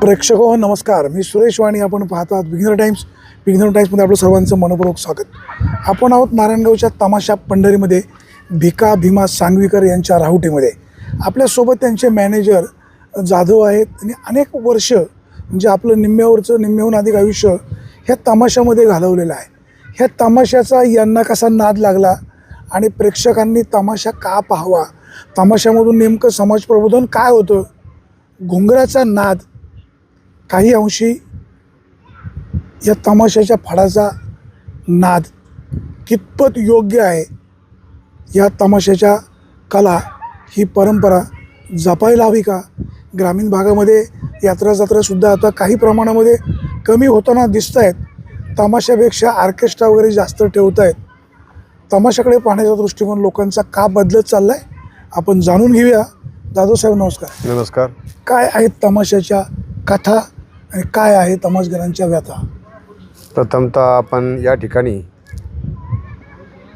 प्रेक्षक हो नमस्कार. मी सुरेश वाणी आपण पाहतात बिगिनर टाईम्स बिगिनर टाईम्समध्ये आपलं सर्वांचं मनपूर्वक स्वागत. आपण आहोत नारायणगावच्या तमाशा पंढरीमध्ये भिका भीमा सांगवीकर यांच्या राहुटीमध्ये. आपल्यासोबत त्यांचे मॅनेजर जाधव आहेत आणि अनेक वर्ष म्हणजे आपलं निम्म्यावरचं निम्म्याहून अधिक आयुष्य ह्या तमाशामध्ये घालवलेलं आहे. ह्या तमाशाचा यांना कसा नाद लागला आणि प्रेक्षकांनी तमाशा का पाहावा? तमाशामधून नेमकं समाज प्रबोधन काय होतं? घुंगराचा नाद काही अंशी या तमाशाच्या फडाचा नाद कितपत योग्य आहे या तमाशाच्या कला ही परंपरा जपायला हवी का? ग्रामीण भागामध्ये यात्रा जत्रासुद्धा आता काही प्रमाणामध्ये कमी होताना दिसत आहेत तमाशापेक्षा ऑर्केस्ट्रा वगैरे जास्त ठेवत आहेत तमाशाकडे पाहण्याचा दृष्टिकोन लोकांचा का बदलत चालला आहे आपण जाणून घेऊया. दादोसाहेब नमस्कार. नमस्कार. काय आहेत तमाशाच्या कथा? आणि काय आहे तमाशगरांच्या व्यथा? प्रथमतः आपण या ठिकाणी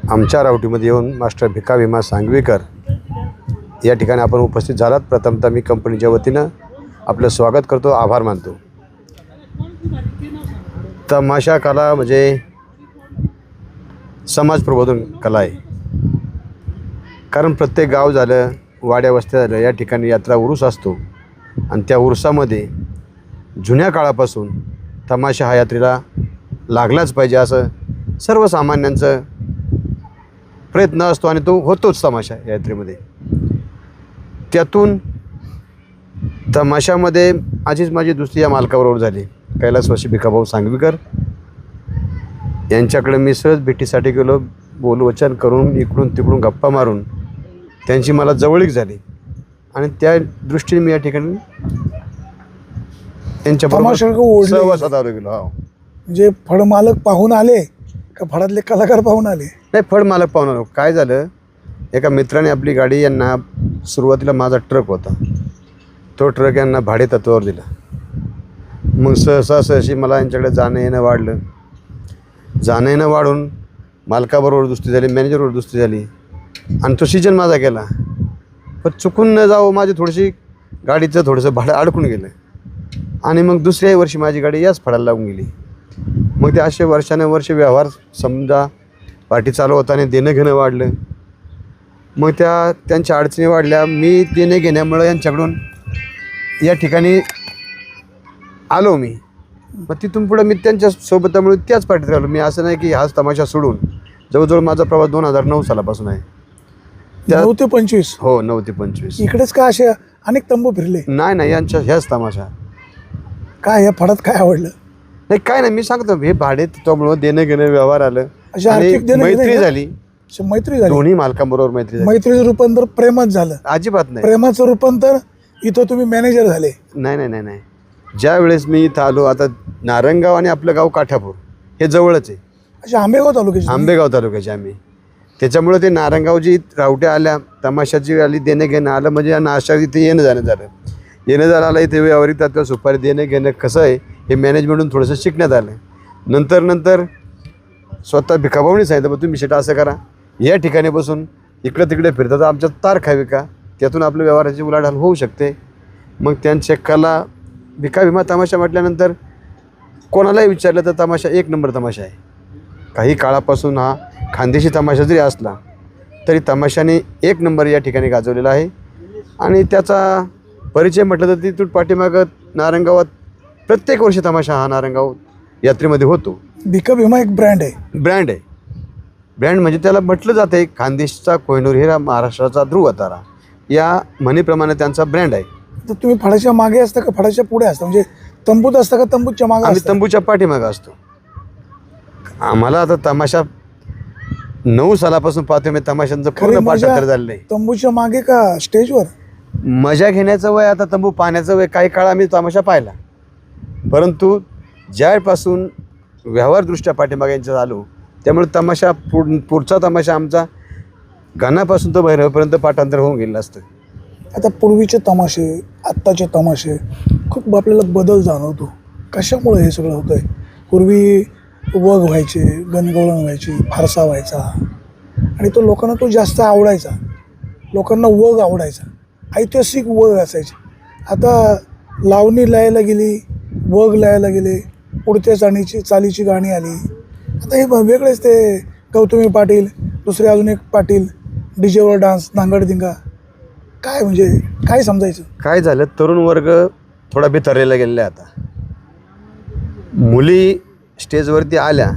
आमच्या रावटीमध्ये येऊन मास्टर भिका विमा सांगवीकर या ठिकाणी आपण उपस्थित झालात. प्रथमतः मी कंपनीच्या वतीनं आपलं स्वागत करतो आभार मानतो. तमाशा कला म्हणजे समाज प्रबोधन कला आहे. कारण प्रत्येक गाव झालं वाड्या वस्त्या झालं या ठिकाणी यात्रा उरूस असतो. आणि त्या उरुसामध्ये जुन्या काळापासून तमाशा हा यात्रेला लागलाच पाहिजे असं सर्वसामान्यांचं प्रयत्न असतो आणि तो होतोच तमाशा यात्रेमध्ये. त्यातून तमाशामध्ये आजीच माझी दुसरी या मालकाबरोबर झाली. कैलासवासी भिकाभाऊ सांगवीकर. यांच्याकडे मी सहज भेटीसाठी गेलो बोलवचन करून इकडून तिकडून गप्पा मारून त्यांची मला जवळीक झाली. आणि त्या दृष्टीने मी या ठिकाणी तमाशाकडे त्यांच्या ओढले. सहवासात आलो गेलो हो म्हणजे फळमालक पाहून आले का फळातले कलाकार पाहून आले? नाही फळ मालक पाहून आलो. काय झालं एका मित्राने आपली गाडी यांना सुरुवातीला माझा ट्रक होता. तो ट्रक यांना भाडे तत्वावर दिला. मग सहसा सहशी मला यांच्याकडे जाणं येणं वाढलं. जाणं येणं वाढून मालकाबरोबर दुस्ती झाली मॅनेजरबरोबर दुस्ती झाली. आणि तो सीजन माझा गेला. पण चुकून न जावं माझी थोडीशी गाडीचं थोडंसं भाडं अडकून गेलं. आणि मग दुसऱ्याही वर्षी माझी गाडी याच फळाला लागून गेली. मग ते असे वर्षाने वर्ष व्यवहार समजा पार्टी चालू होताना देणं घेणं वाढलं. मग त्या त्यांच्या अडचणी वाढल्या. मी देणे घेण्यामुळं यांच्याकडून या ठिकाणी आलो मी. मग तिथून पुढं मी त्यांच्या सोबतामुळे त्याच पार्टीत राहिलो. मी असं नाही की हाच तमाशा सोडून जवळजवळ माझा प्रवास दोन हजार नऊ सालापासून आहे. त्या- नऊ ते पंचवीस? हो नऊ ते पंचवीस. इकडेच का असे अनेक तंबू फिरले? नाही नाही यांच्या ह्याच तमाशा. काय या फळात काय आवडलं? नाही काय नाही मी सांगतो हे भाडे त्यामुळं देणं घेणं व्यवहार आलं. अशी आणि आर्थिक देणं घेणं मैत्री? झाली. अशी मैत्री झाली. दोन्ही मालकांबरोबर मैत्री झाली. मैत्रीचं रूपांतर प्रेमात झालं. अजिबात नाही. प्रेमाचं रूपांतर इथं तुम्ही मॅनेजर झाले. नाही नाही नाही नाही. ज्या वेळेस मी इथं आलो आता नारंगाव आणि आपलं गाव काठापूर हे जवळच आहे. असे आंबेगाव तालुक्याचे आंबेगाव तालुक्याचे आम्ही. त्याच्यामुळे ते नारंगाव जी रावट्या आल्या तमाशाची आली देणं घेणं आलं म्हणजे या नाशा इथे येणं जाणं झालं. येणं जाणं आलं इथे व्यावहारिक तत्व सुपारी देणं घेणं कसं आहे हे मॅनेजमेंटून थोडंसं शिकण्यात आलं. आहे नंतर नंतर स्वतः भिकाभाऊनी सांगितलं मग तुम्ही शेटा असं करा. या ठिकाणी बसून इकडं तिकडे फिरतात आमच्या तार खावी का? त्यातून आपल्या व्यवहाराची उलाढाल होऊ शकते. मग त्यांच्या कला भिका भीमा तमाशा म्हटल्यानंतर कोणालाही विचारलं तर तमाशा एक नंबर तमाशा आहे. काही काळापासून हा खानदेशी तमाशा जरी असला तरी तमाशाने एक नंबर या ठिकाणी गाजवलेला आहे. आणि त्याचा परिचय म्हटलं तर तिथून पाठीमागं नारंगावात प्रत्येक वर्षी तमाशा हा नारंगाव यात्रेमध्ये होतो. भिका भीमा एक ब्रँड आहे. ब्रँड आहे. ब्रँड म्हणजे त्याला म्हटलं जातं आहे खानदेशचा कोहिनूर हिरा महाराष्ट्राचा ध्रुव तारा या म्हणीप्रमाणे त्यांचा ब्रँड आहे. तर तुम्ही फळाच्या मागे असता का फळाच्या पुढे असता? म्हणजे तंबूत असता का तंबूच्या मागे आम्ही असता? तंबूच्या पाठीमागं असतो. आम्हाला आता तमाशा नऊ सालापासून पाहतो मी तमाशांचं खरी पूर्ण मजा पाठांतर झालेलं आहे. तंबूच्या मागे का स्टेजवर मजा घेण्याचं वय आता तंबू पाहण्याचं वय काही काळ आम्ही तमाशा पाहिला. परंतु ज्यापासून व्यवहारदृष्ट्या पाठीमागे यांच्यात आलो त्यामुळे तमाशा पुढ पुढचा तमाशा आमचा गाण्यापासून तर भैरवपर्यंत पाठांतर होऊन गेलेलं असतं. आता पूर्वीचे तमाशे आत्ताचे तमाशे खूप आपल्याला बदल जाणवतो. कशामुळे हे सगळं होतं आहे पूर्वी वग व्हायचे गणगवळण व्हायची फारसा व्हायचा. आणि तो लोकांना तो जास्त आवडायचा. लोकांना वग आवडायचा. ऐतिहासिक वग असायचे. आता लावणी लायला गेली वग लायला गेले उडत्या चाणीची चालीची गाणी आली. आता हे वेगळेच ते गौतमी पाटील दुसरे अजून एक पाटील डीजेवर डान्स नांगडदिंगा काय म्हणजे काय समजायचं? काय झालं? तरुण वर्ग थोडा बिथरलेला गेलेला आहे आता. मुली स्टेजवरती आल्या.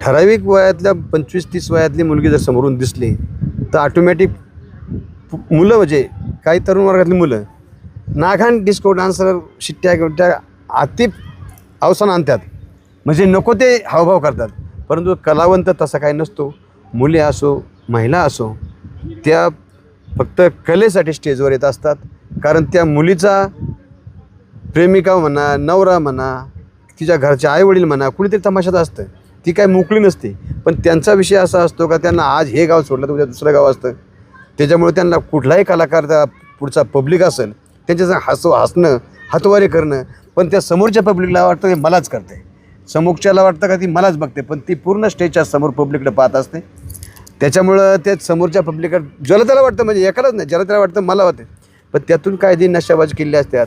ठराविक वयातल्या पंचवीस तीस वयातली मुलगी जर समोरून दिसली तर ऑटोमॅटिक मुलं म्हणजे काही तरुण वर्गातली मुलं नाघाण डिस्को डान्सर शिट्ट्या गिट्ट्या अति अवसान आणतात. म्हणजे नको ते हावभाव करतात. परंतु कलावंत तसा काही नसतो. मुली असो महिला असो त्या फक्त कलेसाठी स्टेजवर येत असतात. कारण त्या मुलीचा प्रेमिका म्हणा नवरा म्हणा तिच्या घरचे आईवडील म्हणा कुणीतरी तमाशात असतं. ती काय मोकळी नसते. पण त्यांचा विषय असा असतो का त्यांना आज हे गाव सोडलं तर उद्या दुसरं गाव असतं. त्याच्यामुळे त्यांना कुठलाही कलाकार पुढचा पब्लिक असेल त्यांच्याचं हस हसणं हातवारे करणं पण त्या समोरच्या पब्लिकला वाटतं ते मलाच करते. समोरच्याला वाटतं का ती मलाच बघते पण ती पूर्ण स्टेजच्या समोर पब्लिकला पाहत असते. त्याच्यामुळं त्या समोरच्या पब्लिकला ज्याला त्याला वाटतं म्हणजे एकालाच नाही ज्याला त्याला वाटतं मला वाटते पण त्यातून काय जे नशाबाज किल्ले असतात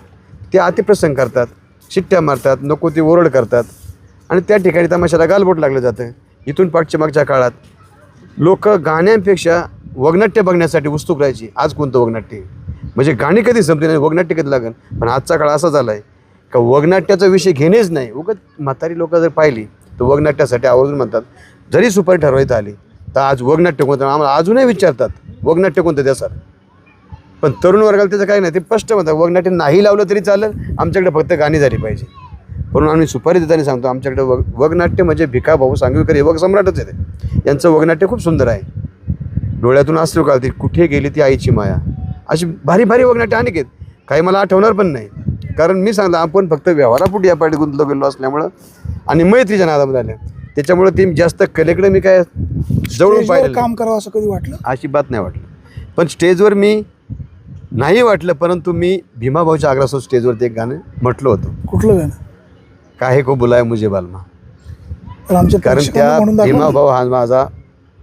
ते अतिप्रसंग करतात शिट्ट्या मारतात नको ते ओरड करतात. आणि त्या ठिकाणी तमाशाला गालबोट लागलं जातं. इथून पाठच्या मागच्या काळात लोक गाण्यांपेक्षा वगनाट्य बघण्यासाठी उत्सुक राहायची. आज कोणतं वगनाट्य म्हणजे गाणी कधी संपली नाही वगनाट्य कधी लागेल पण आजचा काळ असा झाला आहे का वगनाट्याचा विषय घेणेच नाही. उगत म्हातारी लोक जर पाहिली तर वगनाट्यासाठी आवर्जून म्हणतात जरी सुपारी ठरवायचं आली तर आज वगनाट्य कोणतं? आम्हाला अजूनही विचारतात वगनाट्य कोणतं द्या सर? पण तरुण वर्गाला त्याचं काही नाही. ते स्पष्ट म्हणतात वगनाट्य नाही लावलं तरी चालेल आमच्याकडे फक्त गाणी झाली पाहिजे. म्हणून आम्ही सुपारी देताना सांगतो आमच्याकडे वग वगनाट्य म्हणजे भिका भाऊ सांगवीकर हे वग सम्राटच आहे ते यांचं वगनाट्य खूप सुंदर आहे. डोळ्यातून अश्रू काढते कुठे गेली ती आईची माया? अशी भारी भारी वगनाट्य अनेक आहेत. काही मला आठवणार पण नाही. कारण मी सांगतो आपण फक्त व्यवहारापुढे या पाठी गुंतलो गेलो असल्यामुळं आणि मैत्रीच्या नादामध्ये आल्या. त्याच्यामुळं ती जास्त कलेकडे मी काय जवळून पाहिलं काम करावं असं कधी वाटलं? अशी बात नाही वाटलं. पण स्टेजवर मी नाही वाटलं परंतु मी भीमाभाऊच्या आग्रासोबत स्टेजवरती एक गाणं म्हटलं होतं. कुठलं गाणं? काहे को बुलाय मुझे बालमा. कारण त्या. भीमाभाऊ हा माझा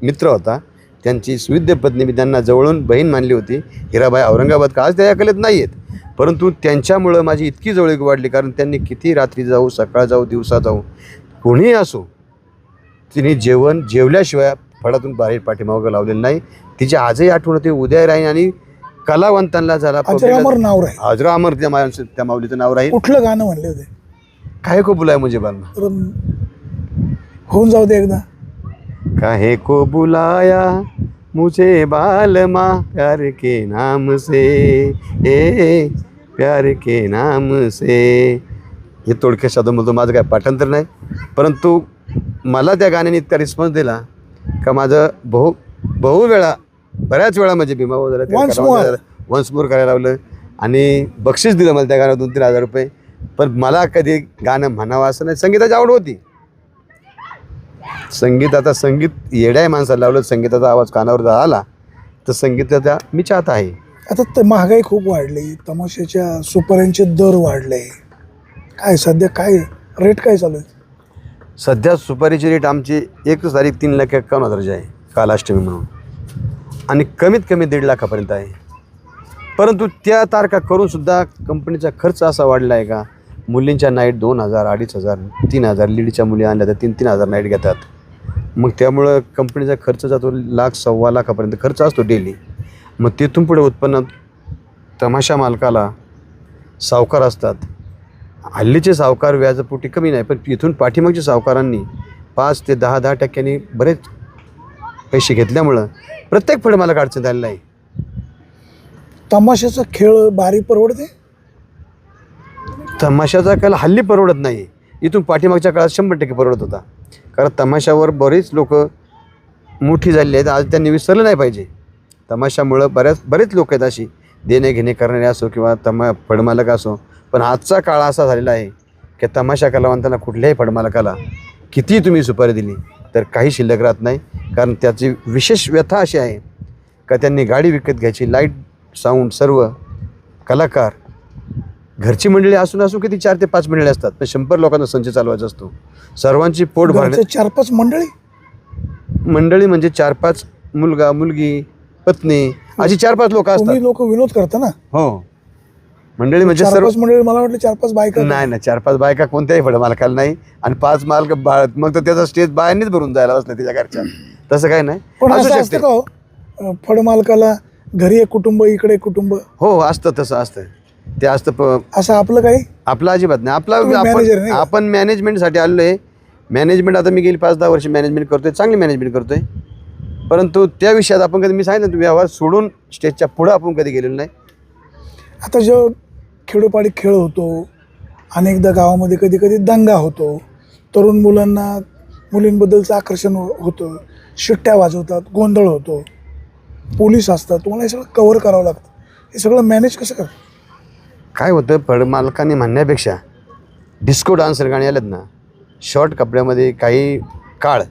मित्र होता. त्यांची सुविद्य पत्नी मी त्यांना जवळून बहीण मानली होती. हिराबाई औरंगाबाद का आज त्या कलेत नाही आहेत परंतु त्यांच्यामुळं माझी इतकी जवळीक वाढली कारण त्यांनी किती रात्री जाऊ सकाळ जाऊ दिवसा जाऊ कोणीही असो तिने जेवण जेवल्याशिवाय फळातून बाहेर पाठीमागं लावलेलं नाही. तिची आजही आठवण होते उदय राहीन आणि कलावंतांना झाला नाव राहील. हजरा अमर त्या माणसं त्या माऊलीचं नाव राहील. कुठलं गाणं म्हणले होते? काय को बुलाय मुझे बालमा तर होऊन जाऊ दे एकदा. काहे को बुलाया मुझे बालमा प्यार के नाम से? ए प्यार के नाम से। हे थोडक्या शब्द बोलतो माझं काय पाठांतर नाही परंतु मला त्या गाण्याने इतका रिस्पॉन्स दिला का माझं बहु बहु वेळा बऱ्याच वेळा म्हणजे भीमा more. वन्स मोर करायला लावलं आणि बक्षीस दिलं मला त्या गाण्यावर दोन तीन हजार रुपये. पण मला कधी गाणं म्हणावं असं नाही. संगीताची आवड होती. संगीत आता संगीत येड्या माणसाला लावलं संगीताचा आवाज कानावर जर आला तर संगीताचा मी चाहता आहे. आता त- महागाई खूप वाढली तमाशाच्या सुपाऱ्यांचे दर वाढले. काय सध्या काय रेट काय चालू आहे? सध्या सुपारीची रेट आमची एक तारीख तीन लाख एक्कावन्न हजारची आहे कालाष्टमी म्हणून. आणि कमीत कमी दीड लाखापर्यंत आहे. परंतु त्या तारखा करूनसुद्धा कंपनीचा खर्च असा वाढला आहे का? मुलींच्या नाईट दोन हजार अडीच हजार तीन हजार लीडच्या मुली आणल्या तर तीन तीन हजार नाईट घेतात. मग त्यामुळं कंपनीचा खर्च जातो लाख सव्वा लाखापर्यंत खर्च असतो डेली मग तिथून पुढे उत्पन्न तमाशा मालकाला सावकार असतात. हल्लीचे सावकार व्याजपोटी कमी नाही पण इथून पाठीमागच्या सावकारांनी पाच ते दहा दहा टक्क्यांनी बरेच पैसे घेतल्यामुळं प्रत्येक फळ मला अडचण झालेलं आहे. तमाशाचा खेळ बारी परवडते? तमाशाचा काल हल्ली परवडत नाही. इथून पाठीमागच्या काळात शंभर टक्के परवडत होता. कारण तमाशावर बरेच लोक मोठी झालेली आहेत. आज त्यांनी विसरलं नाही पाहिजे. तमाशामुळं बऱ्याच बरेच लोक आहेत अशी. देणे घेणे करणारे असो किंवा तमा फडमालक असो. पण आजचा काळ असा झालेला आहे की तमाशा कलावंतांना कुठल्याही फडमालकाला कितीही तुम्ही सुपारी दिली तर काही शिल्लक राहत नाही. कारण त्याची विशेष व्यथा अशी आहे का त्यांनी गाडी विकत घ्यायची लाइट साऊंड सर्व कलाकार घरची मंडळी असून असून किती चार ते पाच मंडळी असतात पण शंभर लोकांना संच चालवायचा असतो. सर्वांची पोट भरणे चार पाच मंडळी? मंडळी म्हणजे चार पाच मुलगा मुलगी पत्नी अशी चार पाच लोक असतात. लोक विनोद करता ना? हो. मंडळी म्हणजे चार सर्व पाच मंडळी मला वाटलं चार पाच बायका नाही नाही चार पाच बायका कोणत्याही फळ मालकाला नाही. आणि पाच मालक मग तर त्याचा स्टेज बायांनीच भरून जायला बसलं त्याच्या घरच्या. तसं काही नाही. पण असू असतं का हो? अं, फळमालकाला घरी एक कुटुंब इकडे कुटुंब. हो असतं तसं असतं. ते असतं प- असं आपलं काही? आपलं अजिबात नाही. आपला तुम्ही manager नाही आपण का? आपण मॅनेजमेंटसाठी आलो आहे मॅनेजमेंट आता मी गेली पाच दहा वर्ष मॅनेजमेंट करतोय चांगली मॅनेजमेंट करतोय. परंतु त्या विषयात आपण कधी मी सांगितलं ना, व्यवहार सोडून स्टेजच्या पुढं आपण कधी गेलेलो नाही. आता जो खेडोपाडी खेळ होतो अनेकदा गावामध्ये कधी कधी दंगा होतो तरुण मुलांना मुलींबद्दलचं आकर्षण हो- होतं शिट्ट्या वाजवतात गोंधळ होतो पोलीस असतात तुम्हाला हे सगळं कव्हर करावं लागतं. हे सगळं मॅनेज कसं करतात? काय होतं फळ मालकांनी म्हणण्यापेक्षा? डिस्को डान्सर गाणी आल्यात ना. शॉर्ट कपड्यामध्ये काही काळ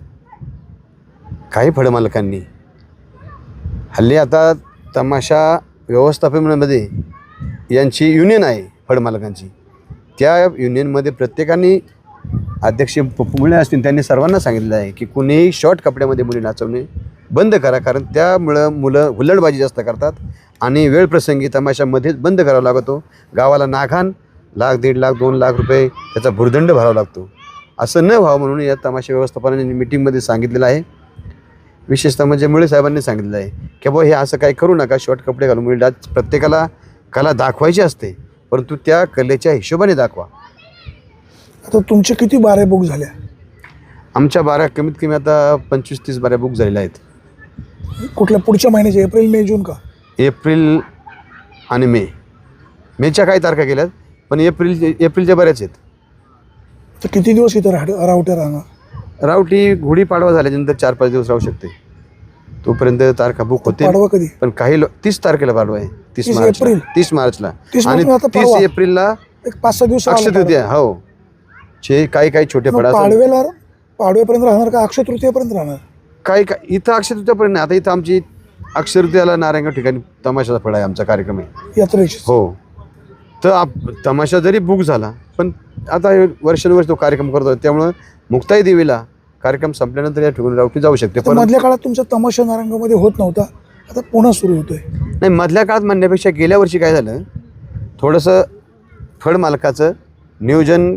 काही फळमालकांनी हल्ली आता तमाशा व्यवस्थापनामध्ये यांची युनियन आहे फळमालकांची त्या युनियनमध्ये प्रत्येकाने अध्यक्ष मुळे असतील त्यांनी सर्वांना सांगितलं आहे की कुणीही शॉर्ट कपड्यामध्ये मुली नाचवणे बंद करा कारण त्यामुळं मुलं हुल्लडबाजी जास्त करतात. आणि वेळप्रसंगी तमाशामध्येच बंद करावा लागतो. गावाला नाघान लाख दीड लाख दोन लाख रुपये त्याचा भुर्दंड भरावा लागतो. असं न व्हावं म्हणून या तमाशा व्यवस्थापनाने मिटिंगमध्ये सांगितलेलं आहे. विशेषतः म्हणजे मुळे साहेबांनी सांगितलं आहे की बुवा हे असं काही करू नका शॉर्ट कपडे घालून. मुली डान्स प्रत्येकाला कला दाखवायची असते परंतु त्या कलेच्या हिशोबाने दाखवा. आता तुमचे किती बारे बुक झाल्या? आमच्या बाऱ्या कमीत कमी आता पंचवीस तीस बाऱ्या बुक झालेल्या आहेत. कुठल्या पुढच्या महिन्याचे एप्रिल मे जून का? एप्रिल आणि मे. मेच्या काही तारखा केल्यात पण एप्रिल एप्रिलच्या बऱ्याच आहेत. तर किती दिवस इथं राहत रावटे राहणार? रावटी गुढीपाडवा झाल्यानंतर चार पाच दिवस राहू शकते. तोपर्यंत तारखा बुक होते पाडवा कधी? पण काही लोक तीस तारखेला पाडवा आहे. तीस 30 मार्चला. एप्रिल? तीस मार्चला. 30 आणि मार्चला आता तीस परवा. एप्रिलला एक पाच सहा दिवस अक्षय तृतीया हो. जे काही काही छोटे मग फळा असतात. पाडवेला पाडवेपर्यंत राहणार का अक्षय तृतीयेपर्यंत राहणार? काही काही इथं अक्षय तृतीयापर्यंत नाही. आता इथं आमची अक्षय तृतीयाला नारायणगाव ठिकाणी तमाशाचा फळ आहे आमचा कार्यक्रम आहे. यात्रेची हो. तर आप तमाशा जरी बुक झाला पण आता हे वर्षानुवर्ष तो कार्यक्रम करतो त्यामुळं मुक्ताई देवीला कार्यक्रम संपल्यानंतर या ठिकाणी रावटी जाऊ शकते. तर पण मधल्या काळात तुमचा तमाशा नारंगामध्ये होत नव्हता. आता पुन्हा सुरू होतोय. नाही मधल्या काळात म्हणण्यापेक्षा गेल्या वर्षी काय झालं थोडंसं फळ मालकाचं नियोजन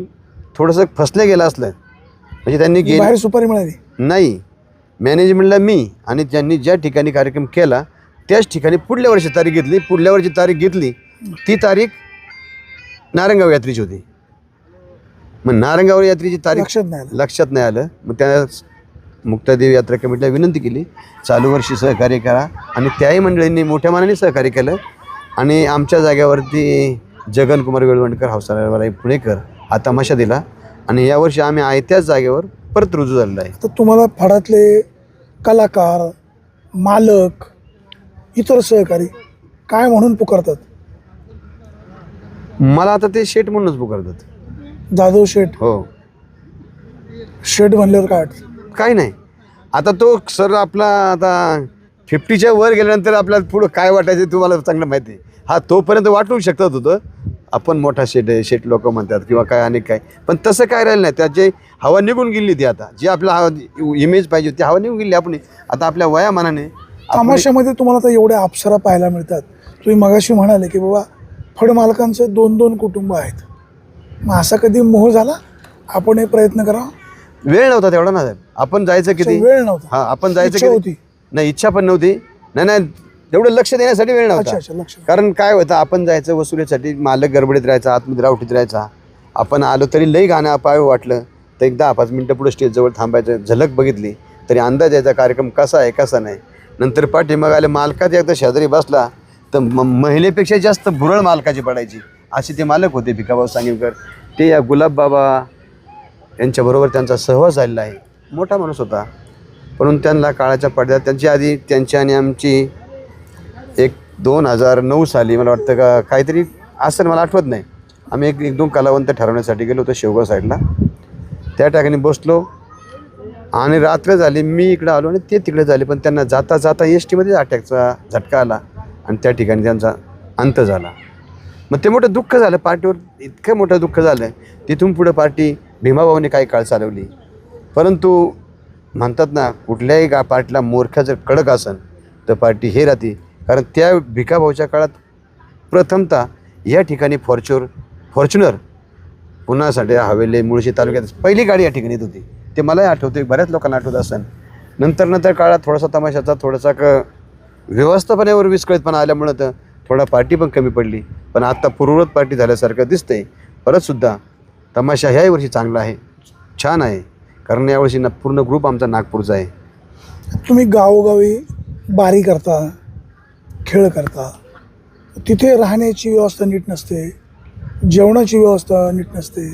थोडंसं फसलं गेलं असलं म्हणजे त्यांनी गेले बाहेर सुपारी मिळाली. नाही मॅनेजमेंटला मी आणि ज्यांनी ज्या ठिकाणी कार्यक्रम केला त्याच ठिकाणी पुढल्या वर्षी तारीख घेतली. पुढल्या वर्षी तारीख घेतली ती तारीख नारंगाव यात्रेची होती. मग नारंगाव यात्रेची तारीख लक्षात नाही आलं. लक्षात नाही आलं. मग त्या मुक्तादेवी यात्रा कमिटीला विनंती केली चालू वर्षी सहकार्य करा. आणि त्याही मंडळींनी मोठ्या मनाने सहकार्य केलं. आणि आमच्या जागेवरती जगनकुमार वेळवणकर हौसाळवाला पुणेकर हा तमाशा दिला. आणि यावर्षी आम्ही आहे त्याच जागेवर परत रुजू झालेलो आहे. तर तुम्हाला फडातले कलाकार मालक इतर सहकारी काय म्हणून पुकारतात? मला आता ते शेट म्हणूनच पुकारतात. जाधव शेठ? हो. शेठ म्हणल्यावर काय वाटतं? काही नाही. आता तो सर आपला आता फिफ्टीच्या वर गेल्यानंतर आपल्याला पुढं काय वाटायचं तुम्हाला चांगलं माहिती आहे. हा तोपर्यंत वाटू शकतात होतं. आपण मोठा शेट आहे शेट लोक म्हणतात किंवा काय अनेक काय. पण तसं काय राहिलं नाही. त्याचे हवा निघून गेली ती आता. जी आपला हवा इमेज पाहिजे होती, ती हवा निघून गेली आपण आता आपल्या वयामानाने तमाशामध्ये तुम्हाला तर एवढ्या अप्सरा पाहायला मिळतात. तुम्ही मगाशी म्हणाले की बाबा फड मालकांचे दोन दोन कुटुंब आहेत. मग असा कधी मोह झाला? आपण हे प्रयत्न करा वेळ नव्हता तेवढा ना साहेब. आपण जायचं किती? वेळ नव्हता. हा आपण जायचं होती. नाही इच्छा पण नव्हती. नाही नाही एवढं लक्ष देण्यासाठी वेळ अच्छा नव्हता. अच्छा लक्ष कारण काय होतं आपण जायचं वसुलीसाठी मालक गडबडीत राहायचा आतमध्ये रावटीत राहायचा. आपण आलो तरी लई गाणं पाहावं वाटलं. तर एक दहा पाच मिनटं पुढे स्टेजजवळ थांबायचं झलक बघितली. तरी अंदाज यायचा कार्यक्रम कसा आहे कसा नाही. नंतर पाठीमाग आले मालकात एकदा शेजारी बसला तर म महिलेपेक्षा जास्त भुरळ मालकाची पडायची. असे ते मालक होते भिकाभाऊ सांगीवकर ते या गुलाब बाबा यांच्याबरोबर त्यांचा सहवास झालेला आहे. मोठा माणूस होता. परंतु त्यांना काळाच्या पडद्यात त्यांची आधी त्यांची आणि आमची एक दोन हजार नऊ साली मला वाटतं का काहीतरी असं मला आठवत नाही. आम्ही एक एक दोन कलावंत ठरवण्यासाठी गेलो होतो शेवगाव साईडला. त्या ठिकाणी बसलो. आणि रात्र झाली मी इकडं आलो आणि ते तिकडे झाले. पण त्यांना जाता जाता एस टीमध्येच अटॅकचा झटका आला आणि त्या ठिकाणी त्यांचा अंत झाला. मग ते मोठं दुःख झालं. पार्टीवर इतकं मोठं दुःख झालं. तिथून पुढं पार्टी भीमाभाऊने काही काळ चालवली. परंतु म्हणतात ना कुठल्याही गा पार्टीला मोरख्या जर कडक असन तर पार्टी हे राहते. कारण त्या भिकाभाऊच्या काळात प्रथमतः या ठिकाणी फॉर्च्युर फॉर्च्युनर पुन्हा सध्या हवेली मुळशी तालुक्यात पहिली गाडी या ठिकाणी येत होती. ते मलाही आठवते बऱ्याच लोकांना आठवत असेल. नंतर नंतर काळात थोडासा तमाशाचा थोडासा क व्यवस्थापनेवर विस्कळीतपणा आल्यामुळं तर थोडा पार्टी पण कमी पडली. पण आत्ता पूर्ववत पार्टी झाल्यासारखं दिसतंय. परतसुद्धा तमाशा ह्याही वर्षी चांगला आहे. छान आहे. कारण यावर्षी ना पूर्ण ग्रुप आमचा नागपूरचा आहे. तुम्ही गावोगावी बारी करता. खेळ करता तिथे राहण्याची व्यवस्था नीट नसते जेवणाची व्यवस्था नीट नसते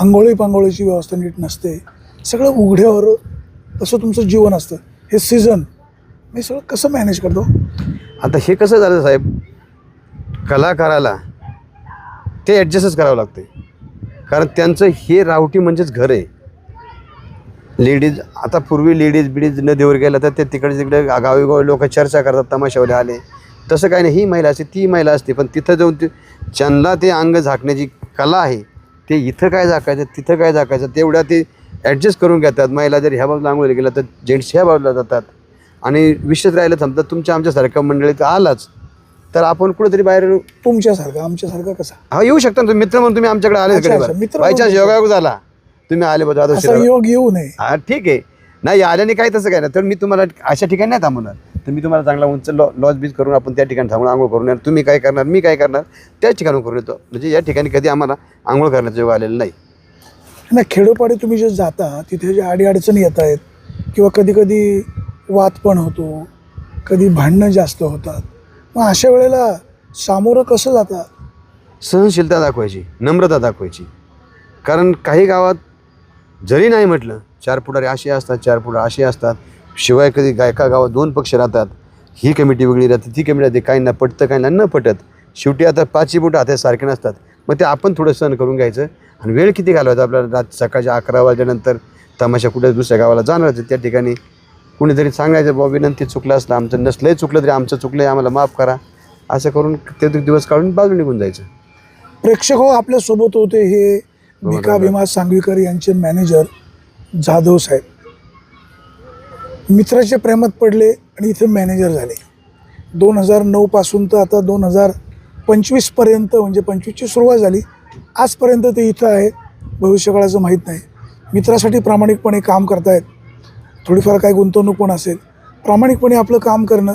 आंघोळी पांघोळीची व्यवस्था नीट नसते सगळं उघड्यावर तसं तुमचं जीवन असतं. हे सीझन मी सगळं कसं मॅनेज करतो? आता हे कसं झालं साहेब? कलाकाराला ते ॲडजस्टच करावं लागते कारण त्यांचं हे रावटी म्हणजेच घर आहे. लेडीज आता पूर्वी लेडीज बिडीज नदीवर गेल्या तर ते तिकडे तिकडे गावी गावी लोक चर्चा करतात तमाशावाले आले. तसं काही नाही. ही महिला असते ती महिला असते. पण तिथं जाऊन ते ज्यांना ते अंग झाकण्याची कला आहे ते इथं काय झाकायचं तिथं काय झाकायचं तेवढ्या ते ॲडजस्ट करून घेतात. महिला जर ह्या बाजूला आंघोळीला गेल्या तर जेंट्स ह्या बाजूला जातात. आणि विषयच राहिलं समजा तुमच्या आमच्यासारख्या मंडळीत आलाच तर आपण कुठेतरी बाहेर तुमच्यासारखं आमच्यासारखं कसं? हा येऊ शकता ना तुम्ही. मित्र म्हणून तुम्ही आमच्याकडे आले मित्र बायचान्स योगायोग झाला. तुम्ही आले बघा आता योग येऊ नये. हा ठीक आहे. नाही आल्याने काय तसं काय नाही. तर मी तुम्हाला अशा ठिकाणी नाही थांबवणार. तर मी तुम्हाला चांगला उंच लॉ लॉज बीज करून आपण त्या ठिकाणी थांबून आंघोळ करून येणार. तुम्ही काय करणार मी काय करणार त्याच ठिकाणी करून येतो. म्हणजे या ठिकाणी कधी आम्हाला आंघोळ करण्याचं योग आलेलं नाही. नाही खेडोपाडी तुम्ही जे जाता तिथे ज्या अडीअडचणी येत आहेत किंवा कधी कधी वाद पण होतो कधी भांडणं जास्त होतात मग अशा वेळेला सामोरं कसं जाता? सहनशीलता दाखवायची नम्रता दाखवायची. कारण काही गावात जरी नाही म्हटलं चार पुढारी असे असतात चार पुढारी असे असतात शिवाय कधी गायका गावात दोन पक्ष राहतात ही कमिटी वेगळी राहते ती कमिटी राहते काही ना पटतं काहींना न पटत. शेवटी आता पाचही बोटं हातात सारखे नसतात. मग ते आपण थोडं सहन करून घ्यायचं. आणि वेळ किती घालवायचा आपल्याला? रात सकाळच्या अकरा वाजल्यानंतर तमाशा कुठे दुसऱ्या गावाला जाणार त्या ठिकाणी कुणीतरी सांगायचं बाबा विनंती चुकलं असलं आमचं नसलंही चुकलं तरी आमचं चुकलं आम्हाला माफ करा. असं करून ते दिवस काढून बाजू निघून जायचं. प्रेक्षक हो आपल्यासोबत होते हे भिका भीमा सांगवीकर यांचे मॅनेजर जाधव साहेब? मित्राच्या प्रेमात पडले आणि इथे मॅनेजर झाले. दोन हजार नऊपासून तर आता दोन हजार पंचवीसपर्यंत म्हणजे पंचवीसची सुरुवात झाली. आजपर्यंत ते इथं आहेत भविष्यकाळाचं माहीत नाही. मित्रासाठी प्रामाणिकपणे काम करतायत. थोडीफार काही गुंतवणूक पण असेल. प्रामाणिकपणे आपलं काम करणं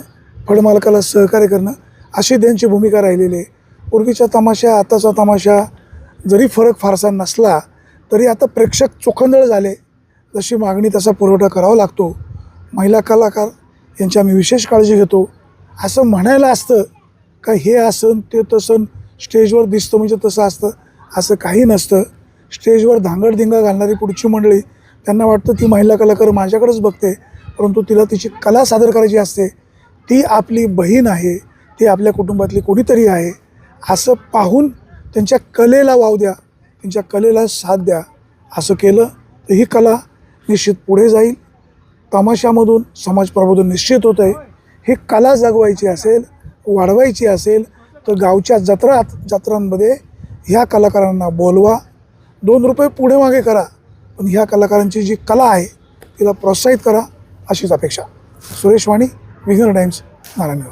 फळमालकाला सहकार्य करणं अशी त्यांची भूमिका राहिलेली आहे. पूर्वीचा तमाशा आताचा तमाशा जरी फरक फारसा नसला तरी आता प्रेक्षक चोखंदळ झाले. जशी मागणी तसा पुरवठा करावा लागतो. महिला कलाकार यांची आम्ही विशेष काळजी घेतो. असं म्हणायला असतं का हे आसन ते तसं स्टेजवर दिसतं म्हणजे तसं असतं असं काही नसतं. स्टेजवर धांगडधिंगा घालणारी पुढची मंडळी त्यांना वाटतं ती महिला कलाकार माझ्याकडेच बघते परंतु तिला तिची कला सादर करायची असते. ती आपली बहीण आहे ती आपल्या कुटुंबातली कोणीतरी आहे. असं पाहून त्यांच्या कलेला वाव द्या त्यांच्या कलेला साथ द्या असं केलं तर ही कला निश्चित पुढे जाईल. तमाशामधून समाज प्रबोधन निश्चित होतं आहे. ही कला जगवायची असेल वाढवायची असेल तर गावच्या जत्रात जत्रांमध्ये ह्या कलाकारांना बोलवा. दोन रुपये पुढे मागे करा पण ह्या कलाकारांची जी कला आहे तिला प्रोत्साहित करा अशीच अपेक्षा. सुरेश वाणी विघ्न टाइम्स नारायणगाव.